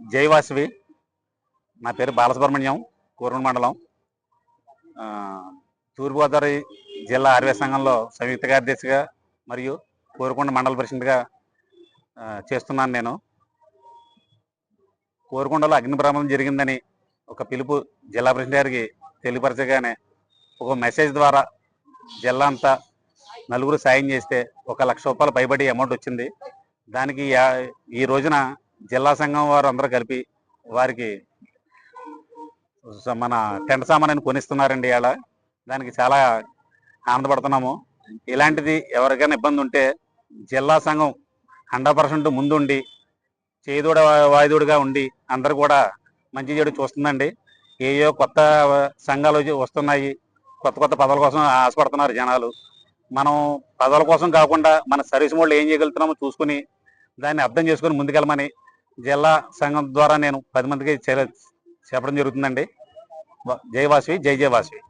జైవాసవి నా పేరు బాలసుబ్రహ్మణ్యం కూరూరు మండలం. తూర్పుగోదావరి జిల్లా ఆర్వే సంఘంలో సంయుక్త కార్యదర్శిగా మరియు కోరుకొండ మండల ప్రెసిడెంట్గా చేస్తున్నాను నేను. కోరుకొండలో అగ్ని ప్రమాదం జరిగిందని ఒక పిలుపు జిల్లా ప్రెసిడెంట్ గారికి తెలియపరచగానే ఒక మెసేజ్ ద్వారా జిల్లా అంతా నలుగురు సాయం చేస్తే ఒక లక్ష రూపాయలు పైబడి అమౌంట్ వచ్చింది. దానికి ఈ రోజున జిల్లా సంఘం వారు అందరూ కలిపి వారికి మన టెంట సామాన్ కొనిస్తున్నారండి ఇవాళ. దానికి చాలా ఆనందపడుతున్నాము. ఇలాంటిది ఎవరికైనా ఇబ్బంది ఉంటే జిల్లా సంఘం హండ్రెడ్ పర్సెంట్ ముందుండి చేదోడ వాయుదుడుగా ఉండి అందరు కూడా మంచి చెడు చూస్తుందండి. ఏయో కొత్త సంఘాలు వచ్చి- వస్తున్నాయి కొత్త కొత్త పదవుల కోసం ఆశపడుతున్నారు జనాలు. మనం పదవుల కోసం కాకుండా మన సర్వీస్ మోడ్లు ఏం చేయగలుగుతున్నామో చూసుకుని దాన్ని అర్థం చేసుకుని ముందుకెళ్ళమని జిల్లా సంఘం ద్వారా నేను పది మందికి చె- చెప్పడం జరుగుతుందండి. జై వాసవి జై జై వాసవి.